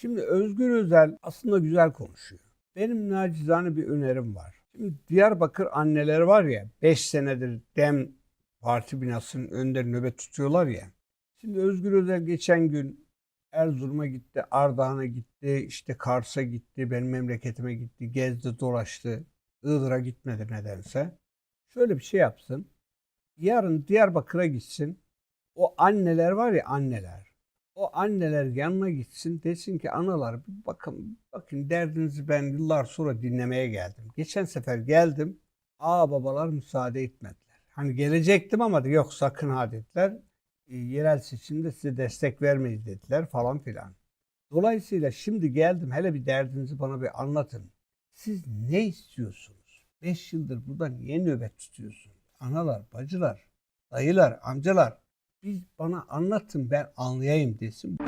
Şimdi Özgür Özel aslında güzel konuşuyor. Benim nacizane bir önerim var. Şimdi Diyarbakır anneleri var ya 5 senedir DEM parti binasının önünde nöbet tutuyorlar ya. Şimdi Özgür Özel geçen gün Erzurum'a gitti, Ardahan'a gitti, işte Kars'a gitti, benim memleketime gitti, gezdi, dolaştı. Iğdır'a gitmedi nedense. Şöyle bir şey yapsın. Yarın Diyarbakır'a gitsin. O anneler var ya anneler. O anneler yanına gitsin desin ki analar bakın bakın derdinizi ben yıllar sonra dinlemeye geldim. Geçen sefer geldim. Aa babalar müsaade etmediler. Hani gelecektim ama yok sakın ha dediler. E, yerel seçimde size destek vermeyiz dediler falan filan. Dolayısıyla şimdi geldim hele bir derdinizi bana bir anlatın. Siz ne istiyorsunuz? 5 yıldır burada niye nöbet tutuyorsunuz? Analar, bacılar, dayılar, amcalar biz bana anlatın ben anlayayım desin.